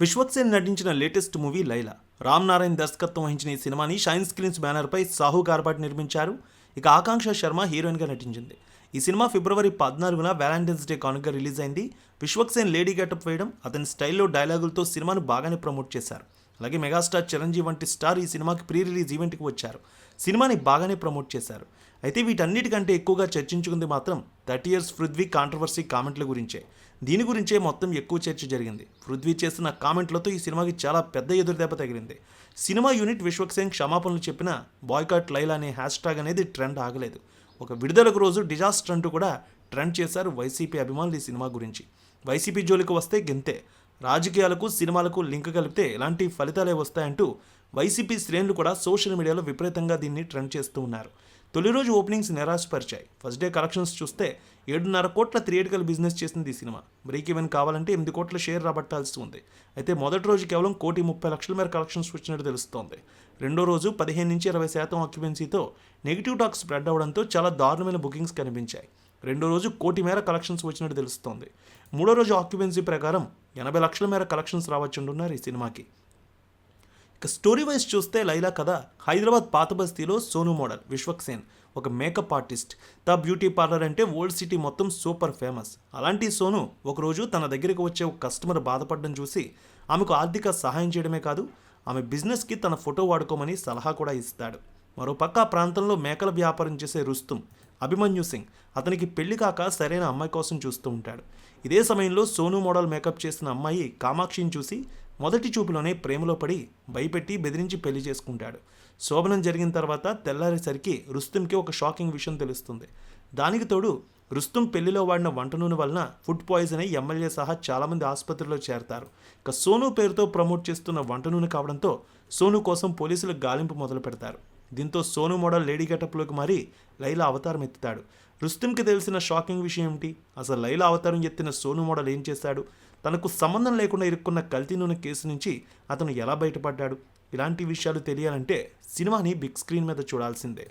విశ్వక్ సేన్ నటించిన latest movie Laila. Ram Narayan దర్శకత్వం వహించిన ఈ సినిమాని షైన్ స్క్రీన్స్ బ్యానర్పై సాహు గార్బాట్ నిర్మించారు. ఇక ఆకాంక్ష శర్మ హీరోయిన్గా నటించింది. ఈ సినిమా ఫిబ్రవరి పద్నాలుగున వ్యాలంటైన్స్ డే కానుక రిలీజ్ అయింది. విశ్వక్ సేన్ లేడీ గెటప్ వేయడం అతని స్టైల్లో డైలాగులతో సినిమాను బాగానే ప్రమోట్ చేశారు. అలాగే మెగాస్టార్ చిరంజీవి వంటి స్టార్ ఈ సినిమాకి ప్రీ రిలీజ్ ఈవెంట్కి వచ్చారు. సినిమాని బాగానే ప్రమోట్ చేశారు. అయితే వీటన్నిటికంటే ఎక్కువగా చర్చించుకుంది మాత్రం థర్టీ ఇయర్స్ పృథ్వీ కాంట్రవర్సీ కామెంట్ల గురించే. దీని గురించే మొత్తం ఎక్కువ చర్చ జరిగింది. పృథ్వీ చేసిన కామెంట్లతో ఈ సినిమాకి చాలా పెద్ద ఎదురుదెబ్బ తగిలింది. సినిమా యూనిట్ విశ్వక్సేన్ క్షమాపణలు చెప్పిన బాయ్కాట్ లైలా అనే హ్యాష్ ట్యాగ్ అనేది ట్రెండ్ ఆగలేదు. ఒక విడుదలకు రోజు డిజాస్టర్ అంటూ కూడా ట్రెండ్ చేశారు వైసీపీ అభిమానులు ఈ సినిమా గురించి. వైసీపీ జోలికి వస్తే గెంతే. రాజకీయాలకు సినిమాలకు లింక్ కలిపితే ఎలాంటి ఫలితాలే వస్తాయంటూ వైసీపీ శ్రేణులు కూడా సోషల్ మీడియాలో విపరీతంగా దీన్ని ట్రెండ్ చేస్తూ ఉన్నారు. తొలి రోజు ఓపెనింగ్స్ నిరాశపరిచాయి. ఫస్ట్ డే కలెక్షన్స్ చూస్తే ఏడున్నర కోట్ల థియేటికల్ బిజినెస్ చేసింది ఈ సినిమా. బ్రేక్ ఈవెన్ కావాలంటే ఎనిమిది కోట్ల షేర్ రాబట్టాల్సి ఉంది. అయితే మొదటి రోజు కేవలం కోటి ముప్పై లక్షల మేర కలెక్షన్స్ వచ్చినట్టు తెలుస్తోంది. రెండో రోజు పదిహేను నుంచి ఇరవై శాతం ఆక్యుపెన్సీతో నెగిటివ్ టాక్ స్ప్రెడ్ అవడంతో చాలా దారుణమైన బుకింగ్స్ కనిపించాయి. రెండో రోజు కోటి మేర కలెక్షన్స్ వచ్చినట్టు తెలుస్తోంది. మూడో రోజు ఆక్యుపెన్సీ ప్రకారం ఎనభై లక్షల మేర కలెక్షన్స్ రావచ్చుంటున్నారు ఈ సినిమాకి. ఇక స్టోరీ వైజ్ చూస్తే లైలా కథ హైదరాబాద్ పాత బస్తీలో సోను మోడల్ విశ్వక్సేన్ ఒక makeup artist the beauty parlour అంటే ఓల్డ్ సిటీ మొత్తం సూపర్ ఫేమస్. అలాంటి సోను ఒకరోజు తన దగ్గరికి వచ్చే ఒక కస్టమర్ బాధపడడం చూసి ఆమెకు ఆర్థిక సహాయం చేయడమే కాదు ఆమె బిజినెస్కి తన ఫోటో వాడుకోమని సలహా కూడా ఇస్తాడు. మరోపక్క ఆ ప్రాంతంలో మేకల వ్యాపారం చేసే రుస్తుం అభిమన్యు సింగ్. అతనికి పెళ్ళి కాక సరైన అమ్మాయి కోసం చూస్తూ ఉంటాడు. ఇదే సమయంలో సోను మోడల్ మేకప్ చేసిన అమ్మాయి కామాక్షిని చూసి మొదటి చూపులోనే ప్రేమలో పడి భయపెట్టి బెదిరించి పెళ్ళి చేసుకుంటాడు. శోభనం జరిగిన తర్వాత తెల్లారేసరికి రుస్తుంకి ఒక షాకింగ్ విషయం తెలుస్తుంది. దానికి తోడు రుస్తుం పెళ్ళిలో వాడిన వంట నూనె వలన ఫుడ్ పాయిజన్ అయి ఎమ్మెల్యే సహా చాలామంది ఆసుపత్రిలో చేరతారు. ఇక సోను పేరుతో ప్రమోట్ చేస్తున్న వంట నూనె కావడంతో సోను కోసం పోలీసులు గాలింపు మొదలు పెడతారు దీంతో సోను మోడల్ లేడీ గెటప్లోకి మారి లైలా అవతారం ఎత్తుతాడు. రుస్తుంకి తెలిసిన షాకింగ్ విషయం ఏమిటి? అసలు లైలా అవతారం ఎత్తిన సోను మోడల్ ఏం చేశాడు తనకు సంబంధం లేకుండా ఇరుక్కున్న కల్తీ నూనె కేసు నుంచి అతను ఎలా బయటపడ్డాడు? ఇలాంటి విషయాలు తెలియాలంటే సినిమాని బిగ్ స్క్రీన్ మీద చూడాల్సిందే.